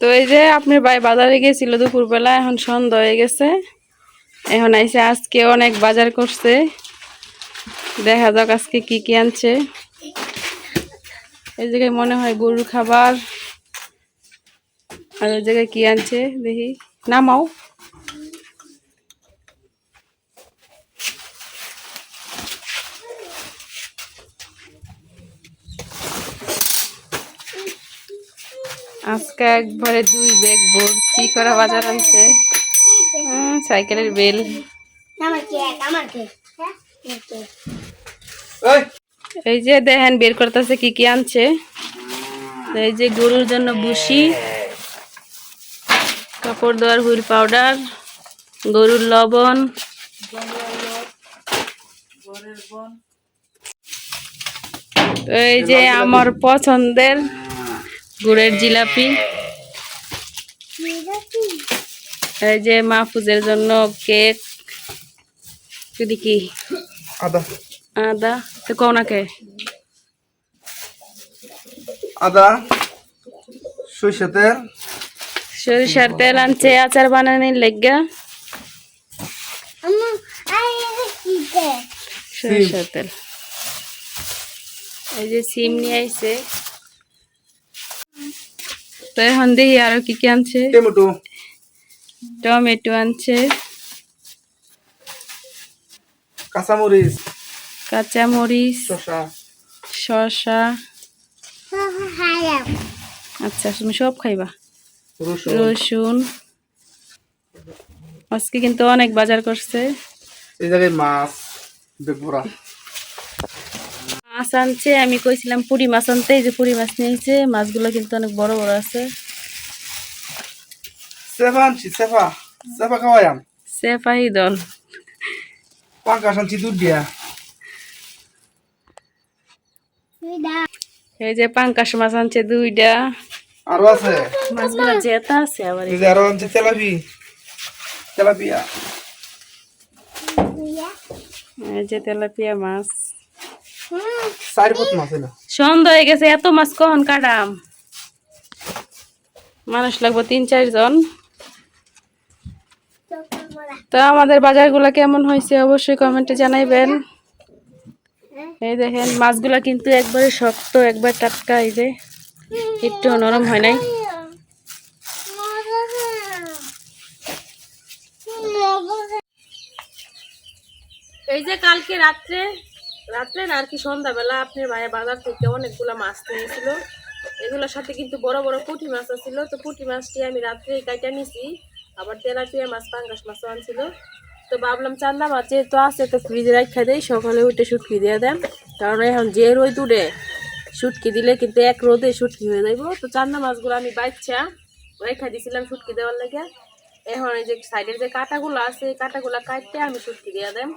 তো এই যে আপনি ভাই বাজারে গেছিল দুপুরবেলা, এখন সন্ধ্যা হয়ে গেছে। এখন আইসে আজকে অনেক বাজার করছে। দেখা যাক আজকে কি কি আনছে। এই জায়গায় মনে হয় গরুর খাবার। আর ওই জায়গায় কি আনছে, দেখি। নামাও। আজকে একবারে দুই ব্যাগ ভর্তি করা বাজার আনছে। সাইকেলের বেল। আমাকে আমাকে হ্যাঁ? এই! যে দেখেন বের করতেছে কি কি আনছে। এই যে গরুর জন্য বুসি কাপড় দেওয়ার হুইল পাউডার গরুর লবণ। এই যে আমার পছন্দের গুড়ের জিলাপি। এই যে মাহফুজের জন্য কেক। যদি কি? আদা। আদা? তো কোনাকে আদা সরিষা তেল। সরিষার তেল আনছে আচার বানানির লেগা। সরিষার তেল। এই যে সিম নিয়ে আইছে। তো এখন দেখি আরও কি কি আনছে। টমেটো। টমেটো আনছে। কাঁচামরিচ। কাঁচা মরিচ শসা। শসা আচ্ছা তুমি সব খাইবা? রসুন। রসুন। আজকে কিন্তু অনেক বাজার করছে। এই জায়গায় মাছ বেগুড়া মাছ আনছে আমি কইছিলাম পুরি মাছ আনতে এই যে পুরি মাছ নিয়েছে মাছগুলো কিন্তু অনেক বড় বড় আছে। সেফা আনছি সেফা সেফা খাওয়াইয়াম সেফাই দল। পাঙ্কাশ আনছি দুধ দিয়া। এই যে পাঙ্কাশ মাছ আনছে দুইটা আরও আছে। মাছগুলো জেতা আছে আবার এই যে। আরও আনছি তেলাপি তেলাপিয়া। এই যে তেলাপিয়া মাছ। চার পথ মাছ এলো সন্ধ্যা হয়ে গেছে, এত মাছ কখন কাটাম? মানুষ লাগবে তিন চারজন তো আমাদের বাজারগুলো কেমন হয়েছে অবশ্যই কমেন্টে জানাইবেন। এই দেখেন, মাছগুলা কিন্তু একবারে শক্ত, একবার টাটকা, এই যে একটু নরম হয় নাই। এই যে কালকে রাত্রে রাত্রে না আর কি সন্ধ্যাবেলা আপনার ভাইয়ের বাজার থেকে অনেকগুলো মাছ নিয়েছিল। এগুলোর সাথে কিন্তু বড় বড় পুঁটি মাছ ছিল তো পুঁটি মাছটি আমি রাত্রে কাইটা নিছি। আবার তেলাপিয়া মাছ, পাঙ্গাস মাছও আনছিল। তো ভাবলাম চান্দা মাছ যেহেতু আছে তো ফ্রিজে রাখা দেয় সকালে উঠে শুটকি দিয়ে দেন। কারণ এখন যে রোদ উঠে শুটকি দিলে কিন্তু এক রোদে শুটকি হয়ে যাইব। তো চান্দা মাছগুলো আমি বাচ্চা রেখা দিছিলাম শুটকি দেওয়ার লাগে। এখন এই যে সাইডের যে কাঁটাগুলো আছে, এই কাঁটাগুলো কাটতে আমি শুটকি দিয়ে দেন।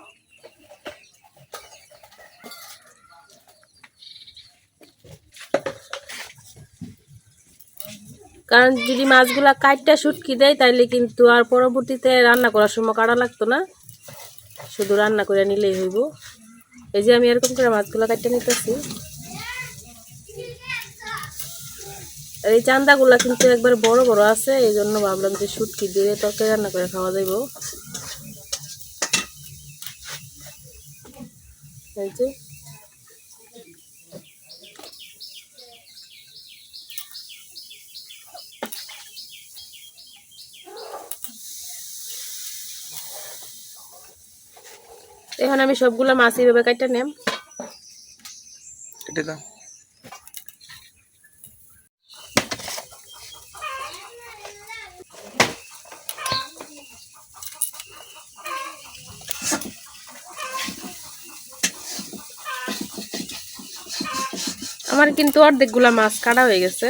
কারণ যদি মাছগুলা কাটটা শুটকি দেয়, তাইলে কিন্তু আর পরবর্তীতে রান্না করার সময় কাটা লাগতো না। শুধু রান্না করে নিলেই হইব। এই যে আমি এরকম করে মাছগুলা কাটতে নিতেছি। এই চান্দাগুলা কিন্তু একবার বড় বড় আছে এই জন্য ভাবলাম যে শুটকি দিয়ে তরকারি রান্না করে খাওয়া যাইব। এই যে এখন আমি সবগুলা মাছ এইভাবে কাটতে নেম। এটা দাও। আমার কিন্তু অর্ধেকগুলা মাছ কাটা হয়ে গেছে।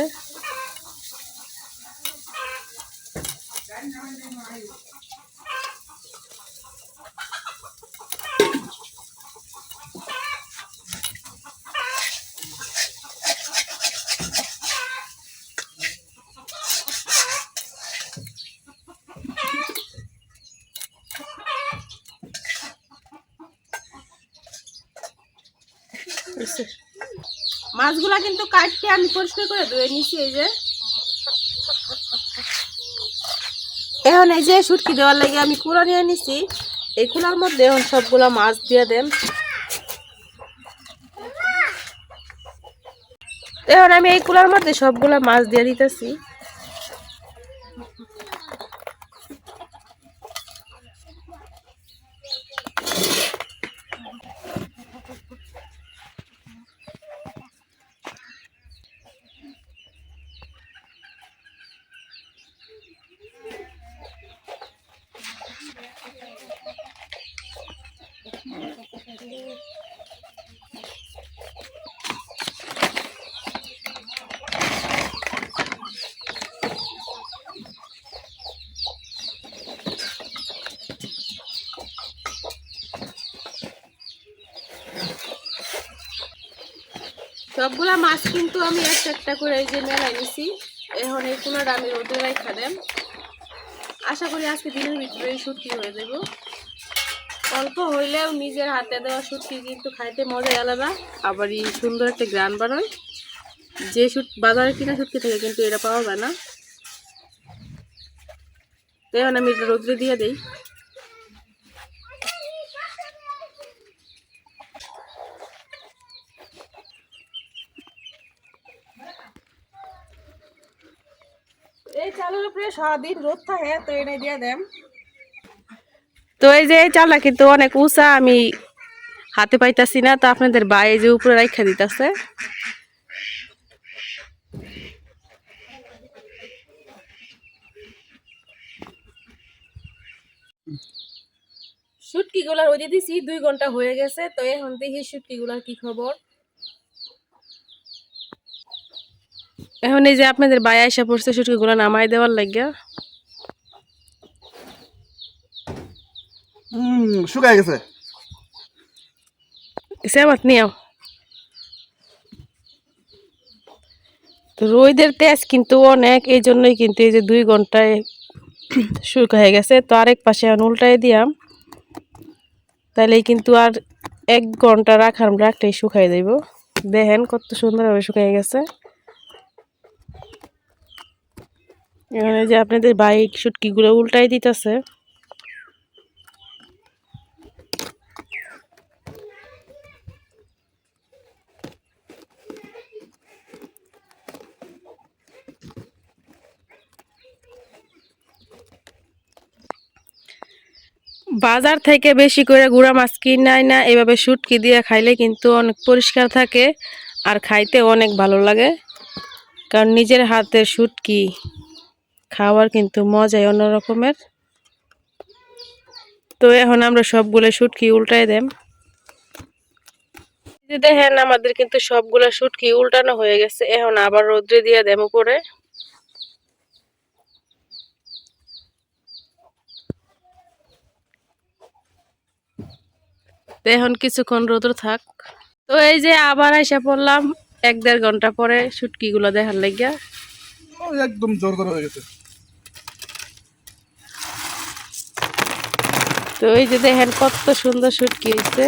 মাছগুলা কিন্তু কাটতে আমি পরিষ্কার করে ধুয়ে নিছি, এই যে। এখন এই যে সুটকি দেওয়ার লাগে আমি কুড়া নিয়ে নিছি। এই কুলার মধ্যে এখন সবগুলা মাছ দিয়ে দেন এখন আমি এই কুলার মধ্যে সবগুলা মাছ দিয়ে দিতেছি। সবগুলা মাছ কিন্তু আমি একটা একটা করে এই যে মেলাই নিছি। এখন এই কুলাটা আমি রোদে রাখা দেন আশা করি আজকে দিনের ভিতরে শুটকি হয়ে যাব অল্প হইলেও নিজের হাতে দেওয়া শুটকি কিন্তু খাইতে মজা আলাদা। আবার এই সুন্দর একটা গ্রান বানায় যে শুট বাজারে কিনা শুটকি থাকে কিন্তু এটা পাওয়া যায় না। তো এখন আমি এটা রোদ্রে দিয়ে দিই। এই চালের উপরে সারাদিন রোদ থাকে তো এনে দিয়ে দেন। তো এই যে চালটা কিন্তু অনেক উঁচা আমি হাতে পাইতাছি না তো আপনাদের বাই যে উপরে রাখা দিতেছে। শুটকি গুলা রোদে দিছি দুই ঘণ্টা হয়ে গেছে তো এখন দেখি শুটকি গুলার কি খবর। এখন এই যে আপনাদের বাই আইসা পড়ছে শুটকি গুলা নামাই দেওয়ার লাগিয়া। শুকায় গেছে। সেমত নিও রোদের তেজ কিন্তু অনেক এই জন্যই কিন্তু এই যে দুই ঘন্টায় শুকায় গেছে। তো আরেক পাশে এখন উল্টাই দিয়াম। তাহলে কিন্তু আর এক ঘণ্টা রাখার রাখলেই শুকাই দেব দেখেন কত সুন্দরভাবে শুকাই গেছে। এখানে যে আপনাদের বাইক শুটকিগুলো উল্টাই দিতেছে। বাজার থেকে বেশি করে গুঁড়া মাছ কিনাই না এভাবে শুটকি দিয়ে খাইলে কিন্তু অনেক পরিষ্কার থাকে আর খাইতে অনেক ভালো লাগে। কারণ নিজের হাতের শুটকি খাওয়ার কিন্তু মজাই অন্য রকমের। তো এখন আমরা সবগুলো শুটকি উল্টাই দেম। দেখেন, আমাদের কিন্তু সবগুলো শুটকি উল্টানো হয়ে গেছে। এখন আবার রোদ্রে দিয়ে দেম উপরে। এখন কিছুক্ষণ রোদ্র থাক। তো এই যে আবার এসে পড়লাম, এক দেড় ঘণ্টা পরে শুটকিগুলো দেখার লাগিয়া। একদম জোর হয়ে গেছে। তো এই যে দেখেন কত সুন্দর শুটকি হয়েছে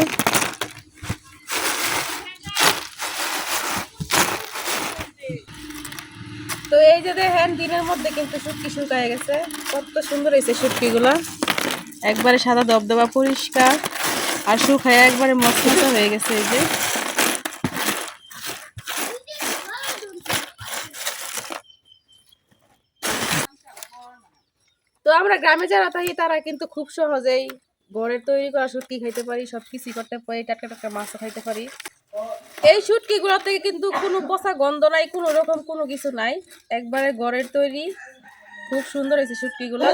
তো এই যে দিনের মধ্যে কিন্তু শুটকি শুকায় গেছে। কত সুন্দর হয়েছে শুটকিগুলা একবারে সাদা দবদবা পরিষ্কার। আর শুকায় একবারে মশলাটা হয়ে গেছে এই যে। তো আমরা গ্রামে যারা থাকি, তারা কিন্তু খুব সহজেই ঘরের তৈরি করা শুটকি খাইতে পারি সব কিছুই করতে পারি, টাটকা টাটকা মাছ খাইতে পারি। এই সুটকি গুলো থেকে কিন্তু কোনো পচা গন্ধ নাই, কোনো রকম কোনো কিছু নাই। একবারে ঘরের তৈরি, খুব সুন্দর হয়েছে শুটকি গুলো